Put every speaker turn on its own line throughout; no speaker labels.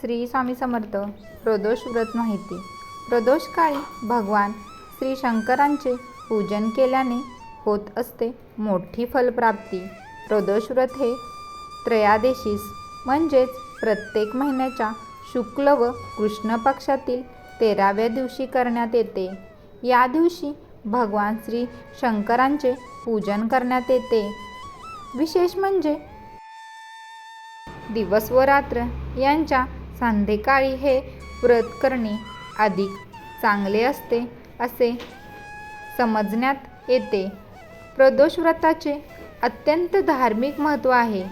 श्री स्वामी समर्थ. प्रदोष व्रत माहिती. प्रदोष काळी भगवान श्री शंकरांचे पूजन केल्याने होत असते मोठी फलप्राप्ती. प्रदोष व्रत हे त्रयादेशीस म्हणजेच प्रत्येक महिन्याच्या शुक्ल व कृष्ण पक्षातील तेराव्या दिवशी करण्यात येते. या दिवशी भगवान श्री शंकरांचे पूजन करण्यात येते. विशेष म्हणजे दिवस व रात्र यांच्या सांधेकाळी हे व्रत करणे अधिक चांगले असते असे समजण्यात येते. प्रदोष व्रताचे अत्यंत धार्मिक महत्त्व आहे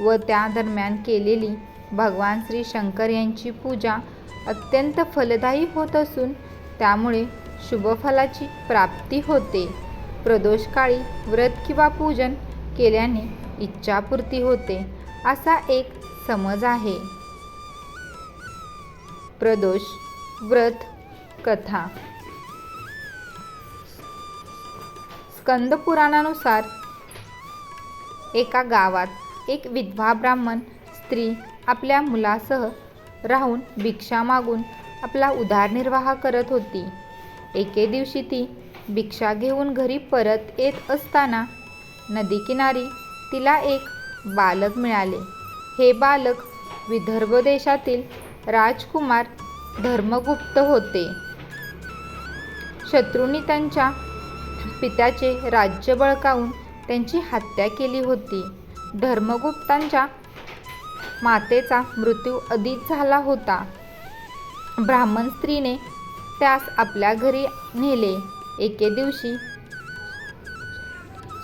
व त्या दरम्यान केलेली भगवान श्री शंकर यांची पूजा अत्यंत फलदायी होत असून त्यामुळे शुभफलाची प्राप्ती होते. प्रदोषकाळी व्रत किंवा पूजन केल्याने इच्छापूर्ती होते असा एक समज आहे. प्रदोष व्रत कथा. स्कंद पुराणानुसार एका गावात एक विधवा ब्राह्मण स्त्री आपल्या मुलासह राहून भिक्षा मागून आपला उदारनिर्वाह करत होती. एके दिवशी ती भिक्षा घेऊन घरी परत येत असताना नदीकिनारी तिला एक बालक मिळाले. हे बालक विदर्भ देशातील राजकुमार धर्मगुप्त होते. शत्रूंनी त्यांच्या पित्याचे राज्य बळकावून त्यांची हत्या केली होती. धर्मगुप्तांच्या मातेचा मृत्यू आधीच झाला होता. ब्राह्मण स्त्रीने त्यास आपल्या घरी नेले. एके दिवशी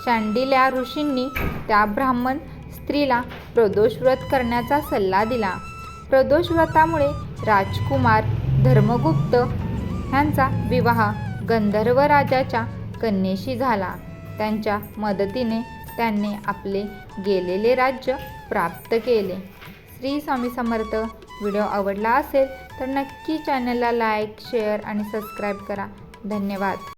शांडिल्या ऋषींनी त्या ब्राह्मण स्त्रीला प्रदोष व्रत करण्याचा सल्ला दिला. प्रदोष व्रतामुळे राजकुमार धर्मगुप्त ह्यांचा विवाह गंधर्व राजाच्या कन्येशी झाला. त्यांच्या मदतीने त्यांनी आपले गेलेले राज्य प्राप्त केले. श्री स्वामी समर्थ व्हिडिओ आवडला असेल तर नक्की चॅनलला लाईक शेअर आणि सबस्क्राईब करा. धन्यवाद.